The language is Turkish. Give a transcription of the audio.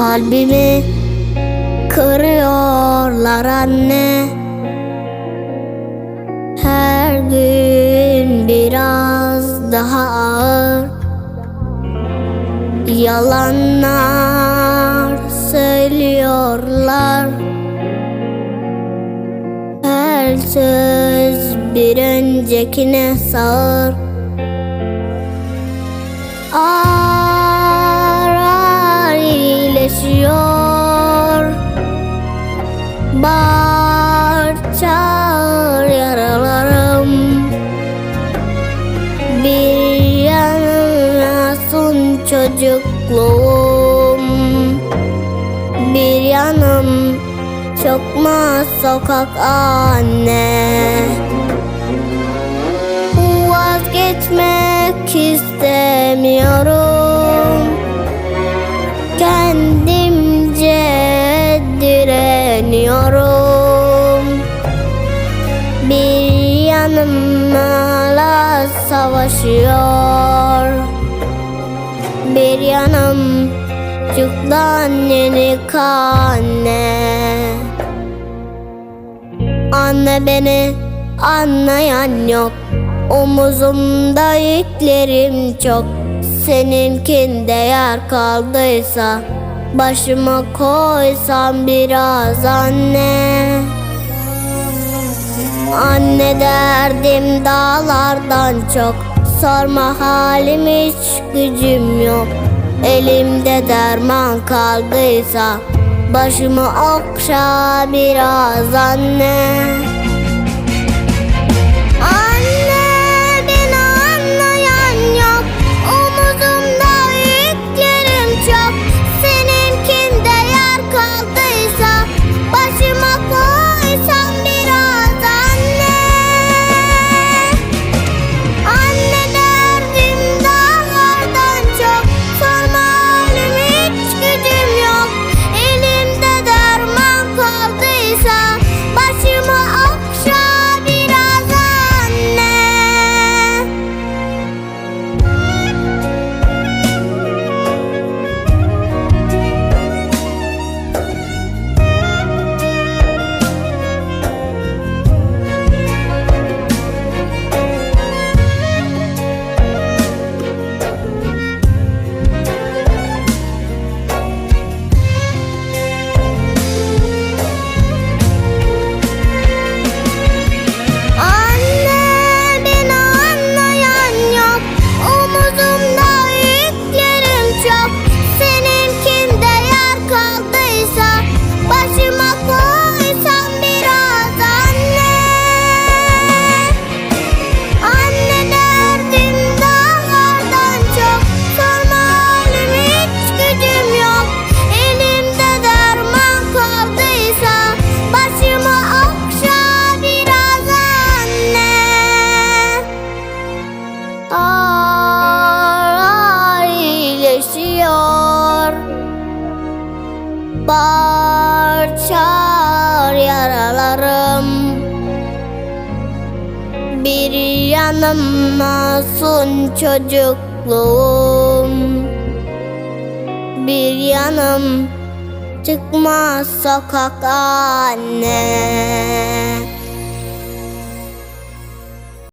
Kalbimi kırıyorlar anne. Her gün biraz daha ağır. Yalanlar söylüyorlar. Her söz bir öncekine sağır. Ağır çocukluğum. Bir yanım çokma sokak anne. Vazgeçmek istemiyorum. Kendimce direniyorum. Bir yanım hala savaşıyor Bir yanım. Çoktan yenik anne Anne beni anlayan yok. Omuzumda yüklerim çok. Seninkinde yer kaldıysa Başıma koysam biraz anne. Anne derdim dağlardan çok Sorma halim hiç gücüm yok. Elimde derman kaldıysa Başımı okşa biraz anne Bağır çağır yaralarım. Bir yanım masum çocukluğum. Bir yanım çıkmaz sokak anne